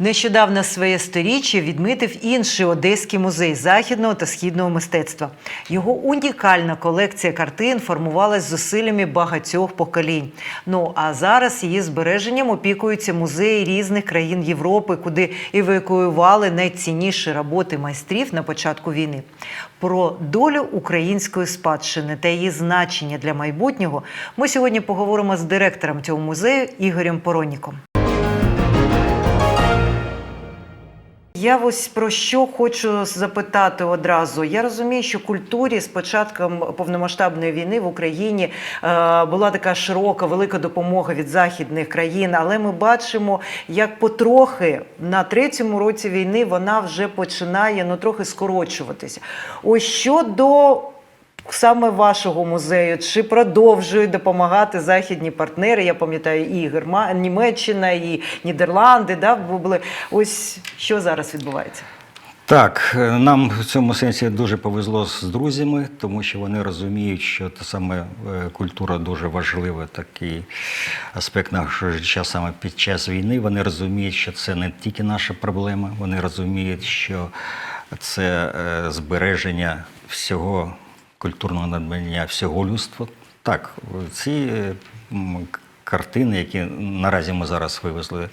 Нещодавно своє сторіччя відмітив інший одеський музей західного та східного мистецтва. Його унікальна колекція картин формувалась зусиллями багатьох поколінь. Ну а зараз її збереженням опікуються музеї різних країн Європи, куди евакуювали найцінніші роботи майстрів на початку війни. Про долю української спадщини та її значення для майбутнього ми сьогодні поговоримо з директором цього музею Ігорем Пороніком. Я ось про що хочу запитати одразу. Я розумію, що культурі з початком повномасштабної війни в Україні е, була така широка, велика допомога від західних країн, але ми бачимо, як потрохи на третьому році війни вона вже починає ну трохи скорочуватися. Ось щодо саме вашого музею, чи продовжують допомагати західні партнери? Я пам'ятаю, і Герма... Німеччина, і Нідерланди, да, були. Ось що зараз відбувається? Так, е, нам в цьому сенсі дуже повезло з друзями, тому що вони розуміють, що та саме е, культура дуже важлива, такий аспект нашого життя саме під час війни. Вони розуміють, що це не тільки наша проблема, вони розуміють, що це е, збереження всього культурного надбання, всього людства. Так, ці е, картини, які наразі ми зараз вивезли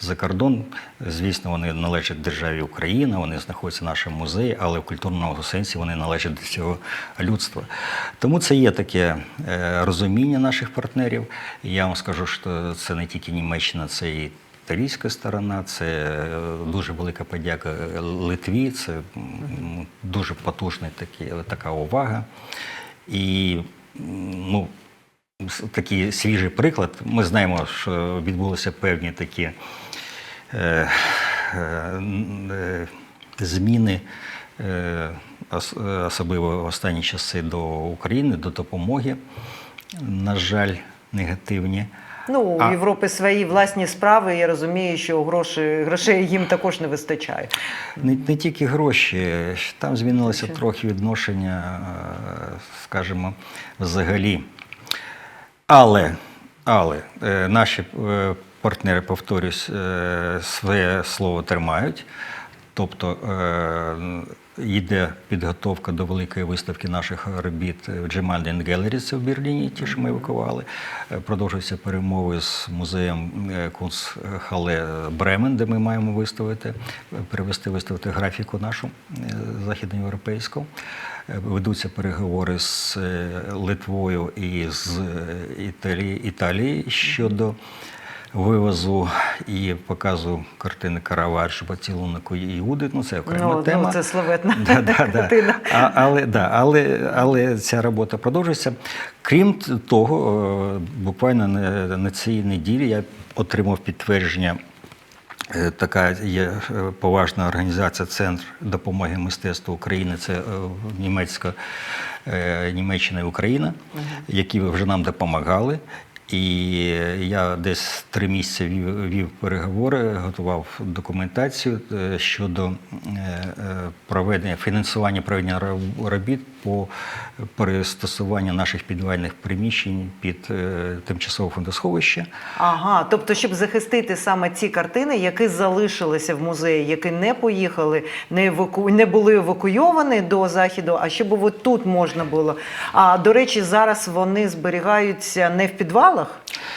за кордон. Звісно, вони належать державі Україна, вони знаходяться в нашому музеї, але в культурному сенсі вони належать до цього людства. Тому це є таке е, розуміння наших партнерів. Я вам скажу, що це не тільки Німеччина, це і італійська сторона, це е, дуже велика подяка Литві, це дуже потужна такі, така увага. І ну, такий свіжий приклад. Ми знаємо, що відбулися певні такі е, е, зміни, е, особливо в останні часи до України, до допомоги. На жаль, негативні. Ну, у А- Європи свої власні справи. Я розумію, що гроші, грошей їм також не вистачає. Не, не тільки гроші, там змінилося Що? трохи відношення, е, скажімо, взагалі. Але, але е, наші е, партнери, повторюсь, своє слово тримають. Тобто йде підготовка до великої виставки наших робіт в Джемаль Gallery, в Берліні, ті, що ми евакували. Е, Продовжуються перемови з музеєм е, Кунстхале Бремен, де ми маємо виставити, е, перевести виставити графіку нашу західноєвропейську. Ведуться переговори з Литвою і з Італії, Італії щодо вивозу і показу картини Караваджо поцілунку Іуди. Ну, це окрема Ну, тема. ну, це славетна Да, да, да. картина. А, але, да, але, але ця робота продовжується. Крім того, е, буквально на, на цій неділі я отримав підтвердження. Е, Така є е, поважна організація Центр допомоги мистецтву України, це німецька Німеччина і Україна, які вже нам допомагали. І я десь три місяці вів, переговори, готував документацію е, щодо е, е, проведення фінансування проведення роб- робіт по перестосуванню наших підвальних приміщень під тимчасове фондосховище. Ага, тобто, щоб захистити саме ці картини, які залишилися в музеї, які не поїхали, не еваку... не були евакуйовані до заходу, а щоб от тут можна було. А до речі, зараз вони зберігаються не в підвалах.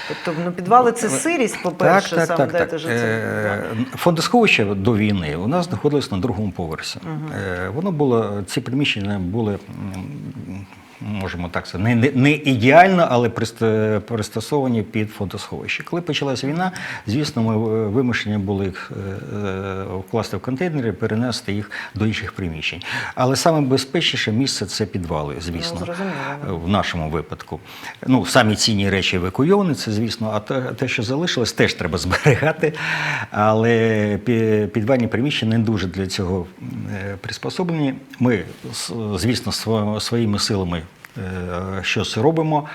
Тобто, ну підвали це сирість, по-перше, саме де так. ж це. Е, Фондосховище до війни у нас знаходилось на другому поверсі. Е, Воно було, ці приміщення були, можемо так сказати, не, не, не ідеально, але пристосовані під фондосховище. Коли почалася війна, звісно, ми е, вимушені були їх е, е, вкласти в контейнери перенести їх до інших приміщень. Але саме безпечніше місце це підвали, звісно, Ну, в нашому випадку. Ну, самі цінні речі евакуйовані, це звісно, а те, що залишилось, теж треба зберігати. Але підвальні приміщення не дуже для цього приспособлені. Ми, звісно, своїми силами щось робимо,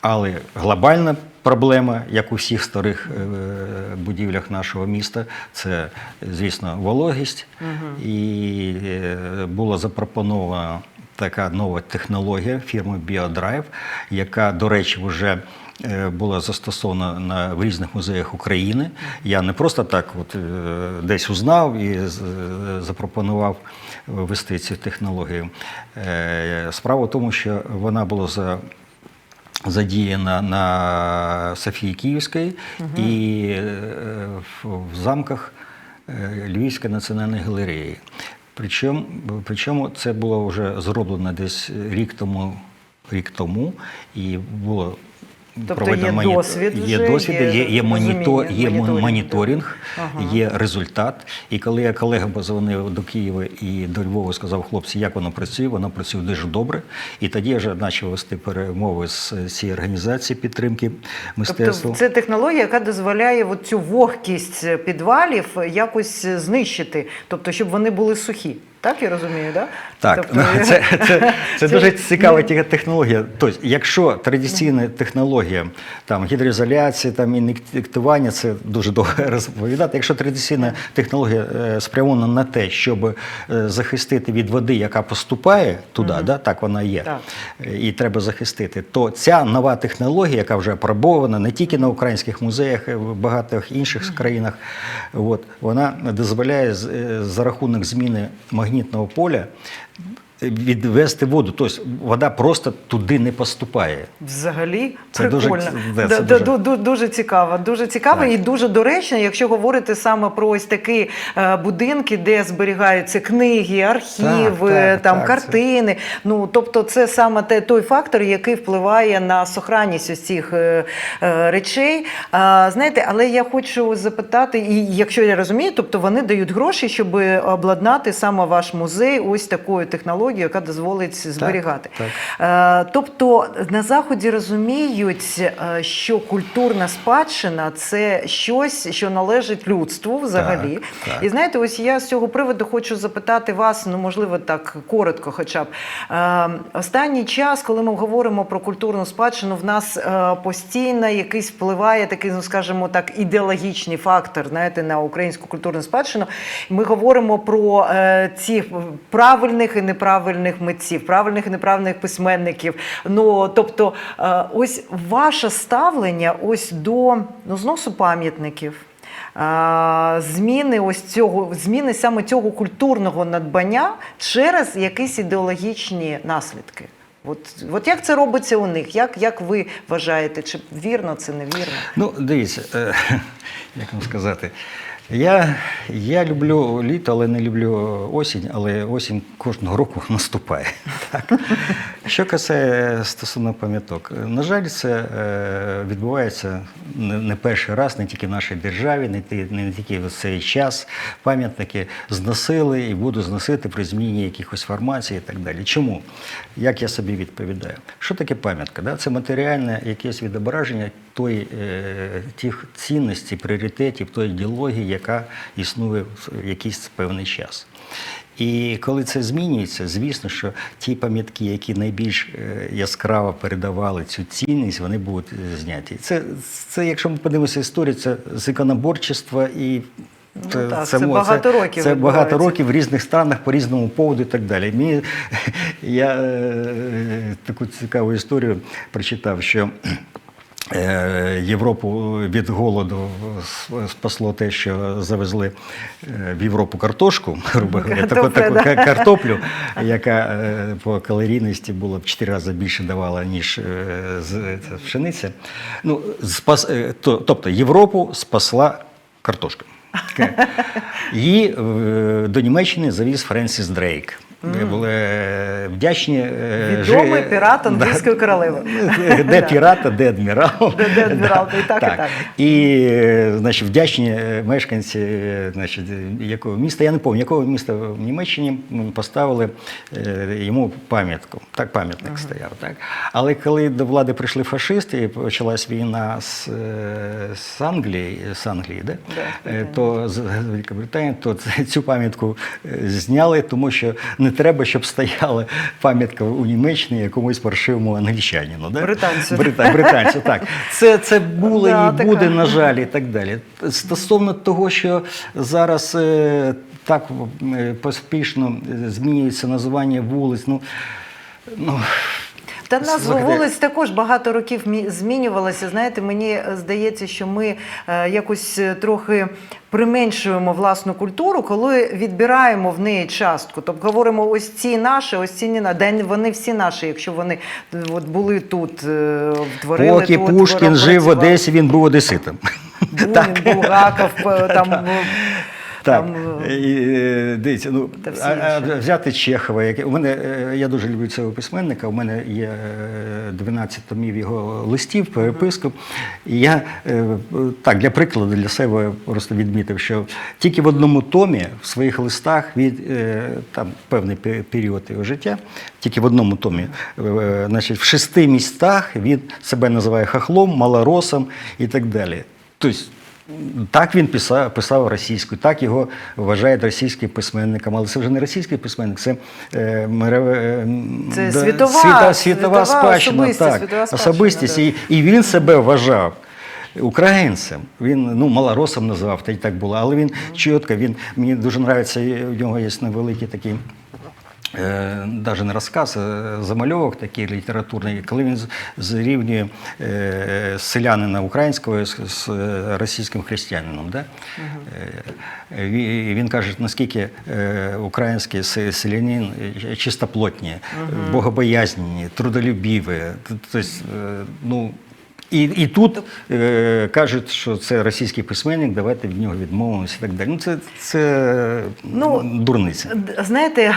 але глобальна проблема, як у всіх старих е, будівлях нашого міста, це, звісно, вологість. І е, було запропоновано така нова технологія фірми BioDrive, яка, до речі, вже е, була застосована на, в різних музеях України. Я не просто так от, е, десь узнав і е, запропонував ввести цю технологію. Е, Справа в тому, що вона була за задіяна на Софії Київській і е, в, в замках е, Львівської національної галереї. Причому, причому це було вже зроблено десь рік тому, рік тому і було Тобто проведено є досвід є вже, досвід, є є, монітор, є моніторинг, моніторинг, Ага. є результат. І коли я колегам позвонив до Києва і до Львова, сказав, хлопці, як воно працює, воно працює дуже добре. І тоді я вже почав вести перемови з цієї організації підтримки мистецтва. Тобто це технологія, яка дозволяє цю вогкість підвалів якось знищити, тобто, щоб вони були сухі. Так я розумію, да? Так, Тобто, ну, це, це, це, дуже цікава технологія. Тобто, якщо традиційна технологія там, гідроізоляції, там, ін'єктування, це дуже довго розповідати. Якщо традиційна технологія е, спрямована на те, щоб е, захистити від води, яка поступає туди, да, так вона є, Так. е, і треба захистити, то ця нова технологія, яка вже апробована не тільки на українських музеях, а в багатьох інших країнах, от, вона дозволяє за рахунок зміни магнітного поля відвести воду. Тобто вода просто туди не поступає. Взагалі Це прикольно. да, Да, це дуже- ду- ду- дуже цікаво. Дуже цікаво Так. і дуже доречно, якщо говорити саме про ось такі е, будинки, де зберігаються книги, архіви, Так, так, там так, картини. Ну тобто, це саме те, той фактор, який впливає на сохранність ось цих е, е, речей. Знаєте, але я хочу запитати, і якщо я розумію, тобто вони дають гроші, щоб обладнати саме ваш музей ось такою технологією, яка дозволить зберігати. так. Е, Тобто на заході розуміють, е, що культурна спадщина це щось, що належить людству взагалі. Так, так. І знаєте, ось я з цього приводу хочу запитати вас, ну можливо, так коротко, хоча б Е, останній час, коли ми говоримо про культурну спадщину, в нас постійно якийсь впливає такий, ну скажімо так, ідеологічний фактор, знаєте, на українську культурну спадщину. Ми говоримо про ці правильних і неправильних митців, правильних і неправильних письменників. Ну тобто, е, ось ваше ставлення ось до ну, зносу пам'ятників. Зміни ось цього зміни саме цього культурного надбання через якісь ідеологічні наслідки. От, от як це робиться у них? Як, як ви вважаєте, чи вірно це невірно? Ну, дивіться, е, як вам сказати. Я, я люблю літо, але не люблю осінь, але осінь кожного року наступає. Так. Що касає стосовно пам'яток, на жаль, це е, відбувається не, перший раз, не тільки в нашій державі, не, тільки в цей час. Пам'ятники зносили і будуть зносити при зміні якихось формацій і так далі. Чому? Як я собі відповідаю? Що таке пам'ятка? Це матеріальне якесь відображення тої, е, тих цінностей, пріоритетів, тої ідеології, яка існує в якийсь певний час. І коли це змінюється, звісно, що ті пам'ятки, які найбільш е, яскраво передавали цю цінність, вони будуть е, зняті. Це, це якщо ми подивимося історію, це з іконоборчества і. Ну так, це багато років Це багато років в різних странах по різному поводу і так далі. Мені, я е, таку цікаву історію прочитав, що Європу від голоду спасло те, що завезли е, в Європу картошку, грубо говоря, таку, таку да. картоплю, яка е, по калорійності була в 4 рази більше давала, ніж е, пшениця. Ну, спас, е, тобто Європу спасла картошка. Її е, до Німеччини завіз Френсіс Дрейк. Ми були е, вдячні. е, Відомий жи- пірат Да. англійської королеви. Де пірат, а де адмірал. Де- де адмірал, і так, і так. І е, значить, вдячні е, мешканці е, значить, е, якого міста, я не пам'ятаю, якого міста в Німеччині поставили е, йому пам'ятку. Так, пам'ятник стояв. Так. Але коли до влади прийшли фашисти і почалась війна з, е, з Англії, з Англії да? Да, Е, то з Великобританії, то цю пам'ятку е, зняли, тому що не треба, щоб стояла пам'ятка у Німеччині якомусь паршивому англічанину. Да? Британцю. Брита- британцю, так. Це, це було Да, і така. буде, на жаль, і так далі. Стосовно того, що зараз е, так е, поспішно е, змінюється називання вулиць, ну, ну Та назва вулиць також багато років мі- змінювалася. Знаєте, мені е, здається, що ми е, якось е, трохи применшуємо власну культуру, коли відбираємо в неї частку. Тобто говоримо, ось ці наші, ось ці не наші. Да, вони всі наші, якщо вони от, були тут, е, творили Поки тут, Пушкін жив в. Одесі, він був одеситом. Бунін, Булгаков, там. Е, Так, Там, і, е, дивіться, ну, а, а взяти Чехова, яке у мене е, я дуже люблю цього письменника. У мене є е, 12 томів його листів, переписку. І я е, так для прикладу для себе просто відмітив, що тільки в одному томі в своїх листах від е, там певний період його життя, тільки в одному томі, е, значить, в шести містах він себе називає хахлом, малоросом і так далі. Тобто так він писав, писав російською, так його вважають російським письменником, але це вже не російський письменник, це, е, мере- е, Це да, світова- світа- світова світова спадщина. особистість, Так, світова спадщина, особистість. да. І, і він себе вважав. Українцем, він ну малоросом називав, та й так було, але він чітко, він мені дуже подобається, у нього є невеликий такий Е, Даже не розказ, а замальовок такий літературний, коли він зрівнює е, селянина українського з, е, російським християнином. Да? Е, ві- Він каже, наскільки е, український селянин е, чистоплотні, богобоязнені, трудолюбіві. Тобто, е, ну, і, і тут е, кажуть, що це російський письменник, давайте від нього відмовимося і так далі. Ну, це, це Ну, дурниця. Знаєте, е,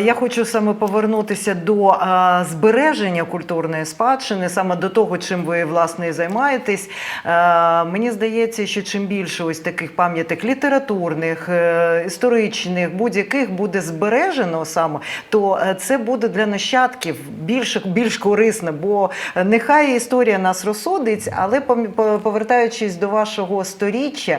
я хочу саме повернутися до е, збереження культурної спадщини, саме до того, чим ви власне і займаєтесь. Е, Мені здається, що чим більше ось таких пам'яток літературних, е, історичних, будь-яких буде збережено саме, то е, це буде для нащадків більш, більш корисно, бо е, нехай історія нас розсудить, але повертаючись до вашого сторіччя, е,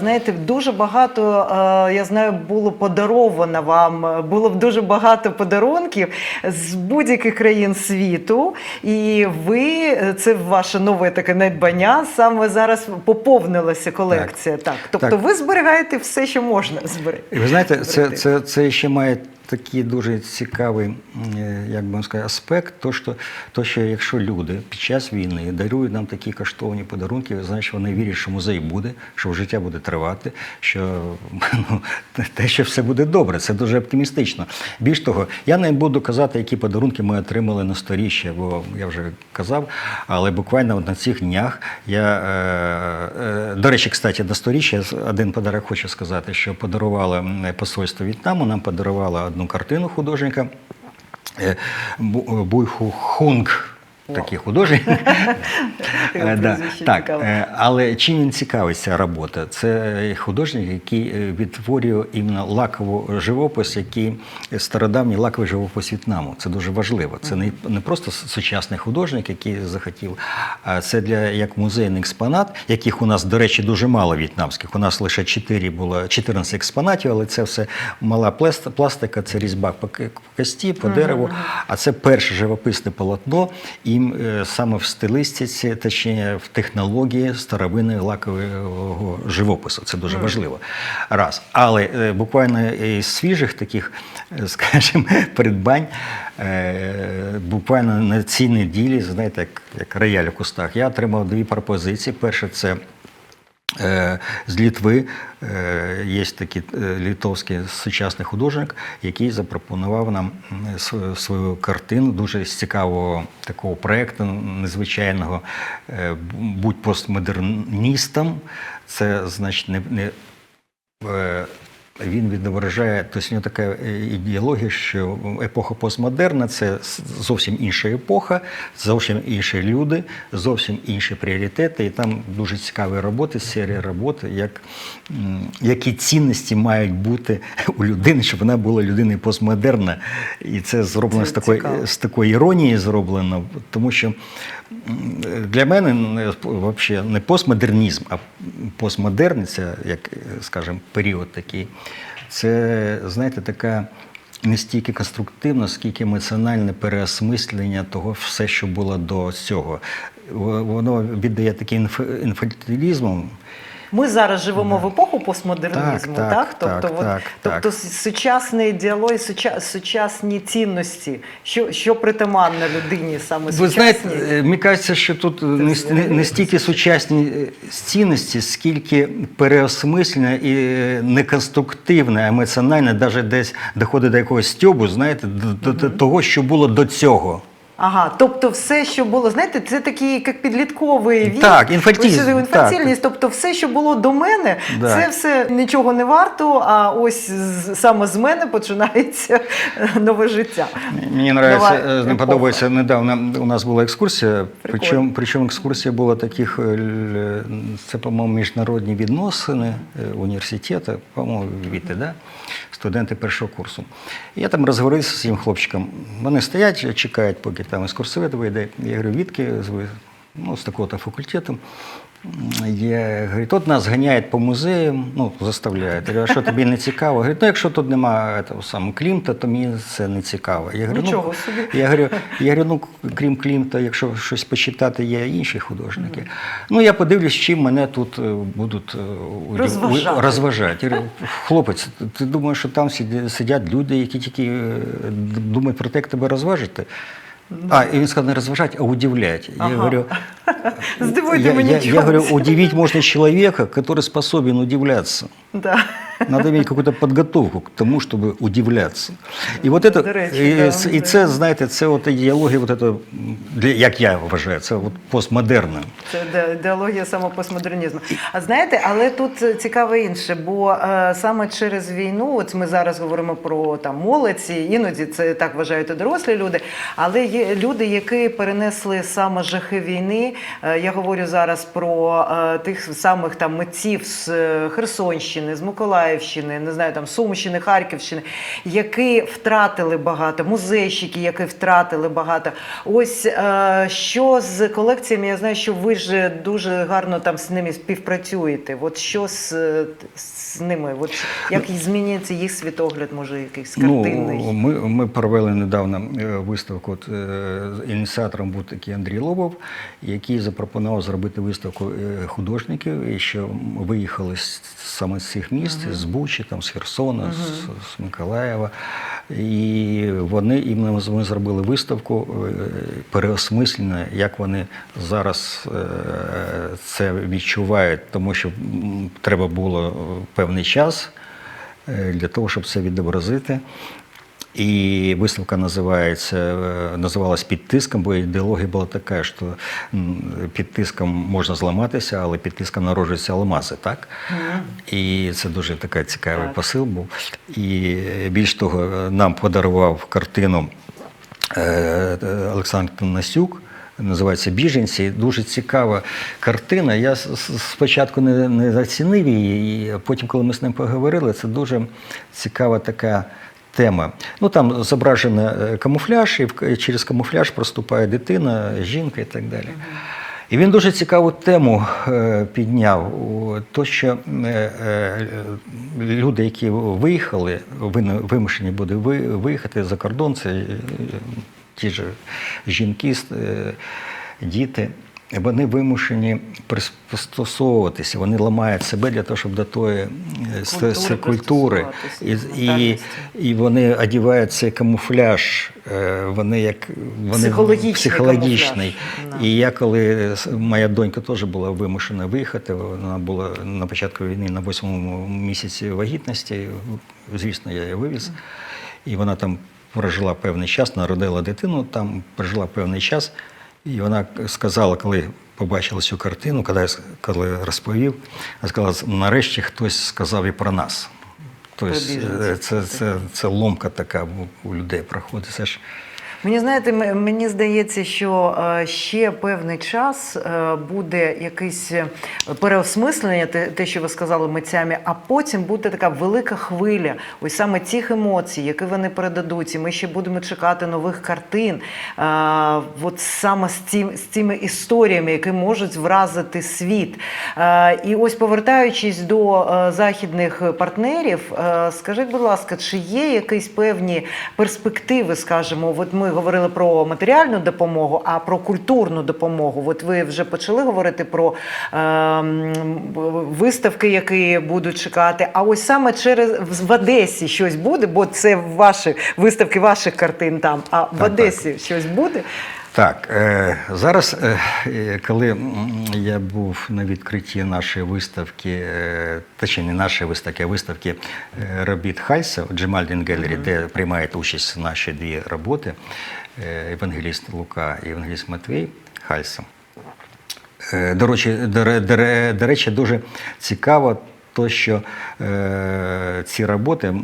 знаєте, дуже багато е, я знаю, було подаровано вам. Було дуже багато подарунків з будь-яких країн світу, і ви е, це ваше нове таке надбання. Саме зараз поповнилася колекція. Так, тобто, Так. ви зберігаєте все, що можна зберегти. Ви знаєте, це, це, це ще має такий дуже цікавий, е, як би сказати, аспект, то що, то, що якщо люди під час війни дарують нам такі коштовні подарунки, значить вони вірять, що музей буде, що життя буде тривати, що ну, те, що все буде добре. Це дуже оптимістично. Більш того, я не буду казати, які подарунки ми отримали на сторіччя, бо я вже казав, але буквально на цих днях я, е, е, до речі, кстати, на сторіччя один подарок хочу сказати, що подарувало посольство В'єтнаму, нам подарувало одну картину художника е, Буйху Хунг. Такий художник. Е, да, Так, е, але чим він цікавий ця робота? Це художник, який е, відтворює іменно лакову живопис, який стародавній лаковий живопис В'єтнаму. Це дуже важливо. Це не, не просто сучасний художник, який захотів, а це для як музейний експонат, яких у нас, до речі, дуже мало в'єтнамських. У нас лише 4 було 14 експонатів, але це все мала пласт- пластика, це різьба по кості, по дереву. А це перше живописне полотно, і е, саме в стилистиці, точніше в технології старовини лакового живопису. Це дуже важливо. Раз. Але е, буквально із свіжих таких, е, скажімо, придбань. Буквально на цій неділі, знаєте, як, як рояль у кустах, я отримав дві пропозиції. Перше, це З Літви е, є такий літовський литовський сучасний художник, який запропонував нам свою картину дуже цікавого такого проєкту, незвичайного е, будь постмодерністом. Це значить не, е, він відображає, тобто у нього така е, ідеологія, що епоха постмодерна це зовсім інша епоха, зовсім інші люди, зовсім інші пріоритети. І там дуже цікаві роботи, серія робот, як, які цінності мають бути у людини, щоб вона була людиною постмодерна. І це зроблено Це з такої, цікаво. з такої іронії зроблено, тому що для мене не, вообще не постмодернізм, а постмодерн, це, як, скажімо, період такий, це, знаєте, така не стільки конструктивна, скільки емоціональне переосмислення того все, що було до цього. Воно віддає таким інф- інфантилізмом. Ми зараз живемо в епоху постмодернізму, Так, так? так, Тобто, так, от, так, тобто сучасний діалог, суча, сучасні цінності, що, що притаманно людині саме Ви знаєте, е, мені кажеться, що тут не, не, не стільки сучасні е, цінності, скільки переосмислення і е, неконструктивне, емоціональне, навіть десь доходить до якогось стьобу, знаєте, до, до, до того, що було до цього. Ага, тобто все, що було, знаєте, це такий як підлітковий вік. Так, інфантильність, Ось, інфантильність. Тобто, все, що було до мене, Да. це все нічого не варто. А ось з- саме з мене починається нове життя. Мені нравиться, Нова е, подобається недавно. У нас була екскурсія. Причому, причому екскурсія була таких, е, це, по-моєму, міжнародні відносини е, університету, по-моєму, віти, да? студенти першого курсу. Я там розговорився з цим хлопчиком. Вони стоять, чекають, поки там екскурсовед вийде. Я говорю, відки з? Ну, з такого-то факультету. Я говорю, тут нас ганяють по музеям, ну, заставляють. Я говорю, а що тобі не цікаво? Говорить, ну якщо тут немає того самого Клімта, то мені це не цікаво. Я говорю, Нічого ну, собі. Я говорю, я говорю, ну крім Клімта, якщо щось почитати, є інші художники. Ну я подивлюсь, чим мене тут е, будуть е, Розважати. розважати. Я говорю, хлопець, ти- ти думаєш, що там сидять люди, які тільки е, думають про те, як тебе розважити? А, и він сказав, не розважати, а удивлять. Ага. Я говорю, Здивуйте я, мені я, я говорю, удивить можно человека, который способен удивляться. Да. Надо иметь какую-то подготовку к тому, чтобы удивляться. І от це, До речі, і, да, і це, знаєте, це от ідеологія, от це, для, як я вважаю, це от постмодерна. Це ідеологія саме постмодернізму. А знаєте, але тут цікаве інше, бо е, саме через війну, от ми зараз говоримо про там молодь, іноді це так вважають і дорослі люди, але є люди, які перенесли саме жахи війни. Е, я говорю зараз про е, тих самих там митців з е, Херсонщини, з Миколаївщини, не знаю, там Сумщини, Харківщини, які втратили багато, музейщики, які втратили багато. Ось е, що з колекціями, я знаю, що ви ж дуже гарно там з ними співпрацюєте. От що з, з ними? От як змінюється їх світогляд, може, якийсь картинний? Ну, ми, ми провели недавно е, виставку. От, е, ініціатором був такий Андрій Лобов, який запропонував зробити виставку художників, і що виїхали з, саме з цих міст, з Бучі, там, з Херсона, з, з Миколаєва. І вони і ми зробили виставку е, переосмислення, як вони зараз е, це відчувають, тому що треба було е, певний час для того, щоб це відобразити. І виставка називається, е, називалась під тиском, бо ідеологія була така, що під тиском можна зламатися, але під тиском народжуються алмази, так? І це дуже такий цікавий Так. посил був. І е, більш того, е, нам подарував картину е, Олександр Насюк. Називається Біженці. Дуже цікава картина. Я спочатку не, не зацінив її, і потім, коли ми з ним поговорили, це дуже цікава така тема. Ну там зображено е, камуфляж, і через камуфляж проступає дитина, жінка і так далі. І він дуже цікаву тему е, підняв. То, що е, люди, які виїхали, вимушені буде виїхати за кордон, це ті ж жінки, діти. Вони вимушені пристосовуватися, вони ламають себе для того, щоб до тої е, Культури культури. І, і, і вони одягають цей камуфляж, е, вони як вони Психологічний психологічний. І я коли моя донька теж була вимушена виїхати, вона була на початку війни на восьмому місяці вагітності. Звісно, я її вивіз. І вона там прожила певний час, народила дитину, там прожила певний час. І вона сказала, коли побачила цю картину, коли, я коли розповів, вона сказала, нарешті хтось сказав і про нас. Тобто це, це, це, це ломка така у- у людей проходить. Це ж Мені знаєте, мені здається, що е, ще певний час е, буде якесь е, переосмислення, те, що ви сказали митцями, а потім буде така велика хвиля, ось саме тих емоцій, які вони передадуть. І ми ще будемо чекати нових картин. От саме з, цим, з цими історіями, які можуть вразити світ. І ось повертаючись до західних партнерів, скажіть, будь ласка, чи є якісь певні перспективи, скажімо, от ми говорили про матеріальну допомогу, а про культурну допомогу. От ви вже почали говорити про е, виставки, які будуть чекати. А ось саме через в Одесі щось буде, бо це ваші виставки ваших картин там. А в так. Одесі щось буде. Так, е, зараз, е, коли я був на відкритті нашої виставки, е, точніше не нашої виставки, а виставки робіт Хальса у Джемальдін Гелері, де приймають участь наші дві роботи, Евангеліст Лука і Евангеліст Матвій Хальса. До речі, до, ре- до, ре- до речі, дуже цікаво, то, що е, ці роботи е,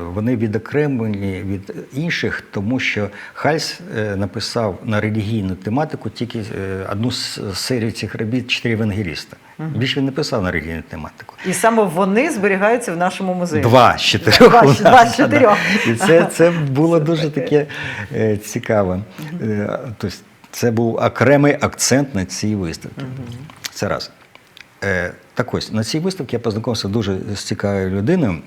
вони відокремлені від інших, тому що Хальс е, написав на релігійну тематику тільки е, одну з серії цих робіт чотири евангеліста. Більше він не писав на релігійну тематику. І саме вони зберігаються в нашому музеї. Два з чотирьох. Два- нас, два з да, да. чотирьох. І це, це було Це дуже таке. таке е, цікаве. Е, Тобто це був окремий акцент на цій виставці. Це раз. Е, Так ось, на цій виставці я познайомився дуже з цікавою людиною.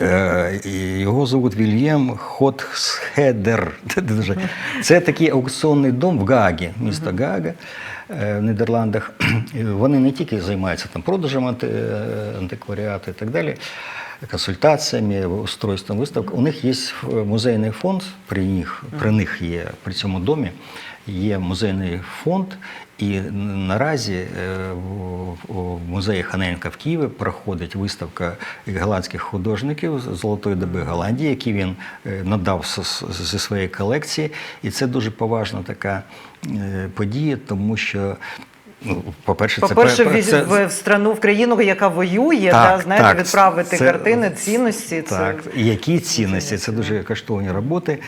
Е, Його звуть Вільєм Хотхедер. Це такий аукціонний дом в Гагі, місто Гага е, в Нідерландах. Вони не тільки займаються там продажем е, антикваріату і так далі, консультаціями, устройством виставок. У них є музейний фонд, при них, при них є при цьому домі. Є музейний фонд, і наразі е, в- музеї Ханенка в Києві проходить виставка голландських художників золотої доби Голландії, які він е, надав зі своєї колекції. І це дуже поважна така е, подія, тому що, ну, по-перше, це По-перше, пе- в, це- в, в страну в країну, яка воює, Так, та, знаєте, так, відправити це- картини, цінності. Так, Це які цінності? Це дуже коштовні роботи.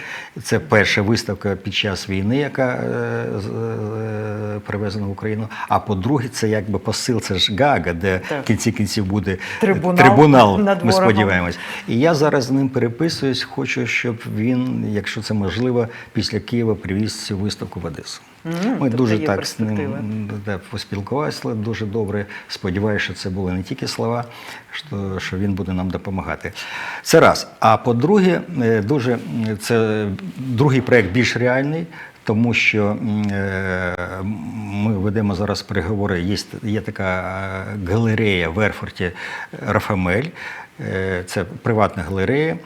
Це перша виставка під час війни, яка е, е, привезена в Україну. А по-друге, це якби посил, це ж Гага, де Так. в кінці кінців буде Трибунал трибунал над ми сподіваємось. І я зараз з ним переписуюсь. Хочу, щоб він, якщо це можливо, після Києва привіз цю виставку в Одесу. Ми тобто дуже так з ним да, поспілкувалися дуже добре. Сподіваюся, що це були не тільки слова, що, що він буде нам допомагати. Це раз. А по-друге, е, дуже це другий проект більш реальний. Тому що е, ми ведемо зараз переговори. Є, є така е, галерея в Ерфорті Рафамель. Е, Це приватна галерея.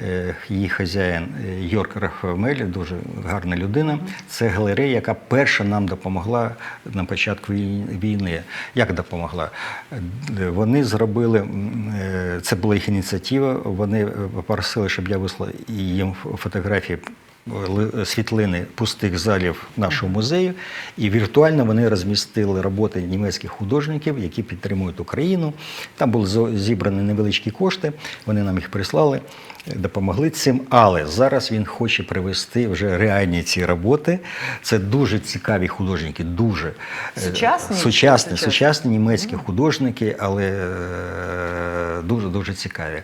Е, Її хазяїн е, Йорк Рафамель, дуже гарна людина. Це галерея, яка перша нам допомогла на початку війни. Як допомогла? Е, Вони зробили це була їх ініціатива. Вони попросили, щоб я вислав їм фотографії. Ли- Світлини пустих залів нашого музею, і віртуально вони розмістили роботи німецьких художників, які підтримують Україну. Там були зібрані невеличкі кошти, вони нам їх прислали, допомогли цим. Але зараз він хоче привести вже реальні ці роботи. Це дуже цікаві художники, дуже е, Сучасні? сучасні, Сучасні. сучасні німецькі художники, але е, дуже дуже цікаві.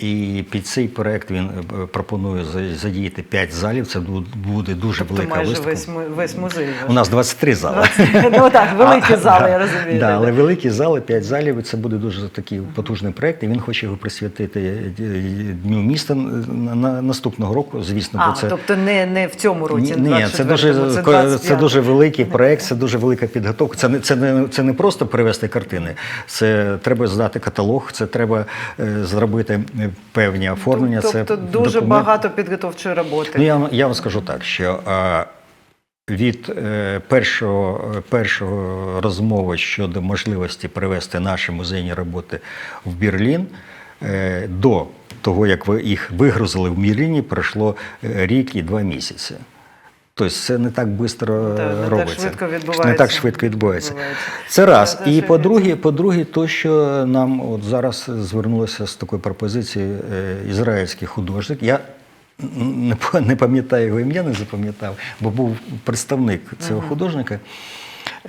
І під цей проект він е, пропонує за- задіяти 5 залів. Це бу- буде дуже тобто велика майже виставка. весь, му- весь музей. У нас 23 зали. ну так, великі А, зали, да, я розумію. Да, так, але великі зали, 5 залів, це буде дуже такий потужний проект. І він хоче його присвятити е, Дню міста на, на наступного року. Звісно, А, бо це тобто не, не в цьому році, ні, ні, це дуже це ко- це дуже великий проект, це дуже велика підготовка. Це не це не це не просто привезти картини. Це треба здати каталог, це треба е, зробити е, певні оформлення. це Тобто дуже документ- багато підготовчої роботи. Ну, я, вам- я вам скажу так, що а, від е, першого, першого розмови щодо можливості привести наші музейні роботи в Берлін е, до того, як ви їх вигрузили в Берліні, пройшло е, рік і два місяці. Тобто це не так швидко робиться. не так швидко Не так швидко відбувається. Відбувається. Це раз. Це І по-друге, по-друге, то, що нам от зараз звернулося з такою пропозицією е, ізраїльський художник. Я не, пам'ятаю його ім'я, не запам'ятав, бо був представник цього художника.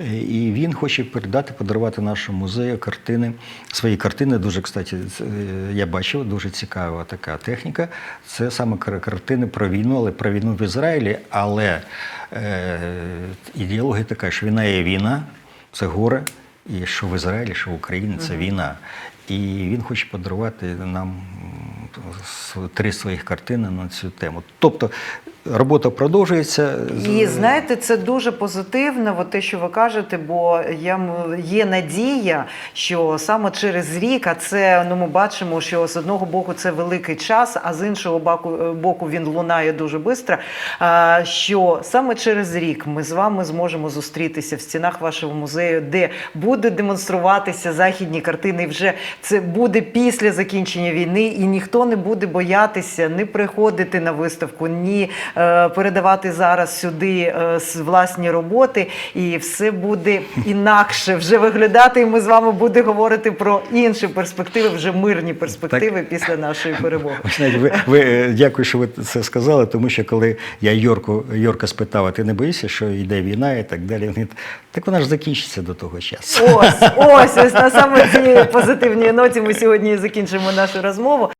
Е, І він хоче передати, подарувати нашому музею картини, свої картини. Дуже, кстати, е, я бачив, дуже цікава така техніка. Це саме кар- картини про війну, але про війну в Ізраїлі. Але е, ідеологія така, що війна є війна, це горе, і що в Ізраїлі, що в Україні це війна. І він хоче подарувати нам три своїх картини на цю тему. Тобто робота продовжується. І знаєте, це дуже позитивно, те, що ви кажете, бо я є надія, що саме через рік, а це ну ми бачимо, що з одного боку це великий час, а з іншого боку, е, боку він лунає дуже швидко. Що саме через рік ми з вами зможемо зустрітися в стінах вашого музею, де буде демонструватися західні картини. І вже це буде після закінчення війни, і ніхто не буде боятися не приходити на виставку, ні е, передавати зараз сюди е, власні роботи, і все буде інакше вже виглядати. І ми з вами будемо говорити про інші перспективи, вже мирні перспективи після нашої перемоги. Ви, ви е, дякую, що ви це сказали, тому що коли я Йорку, Йорка спитав, а ти не боїшся, що йде війна і так далі, він так вона ж закінчиться до того часу. Ось, ось, ось на саме цій позитивній ноті ми сьогодні закінчимо нашу розмову.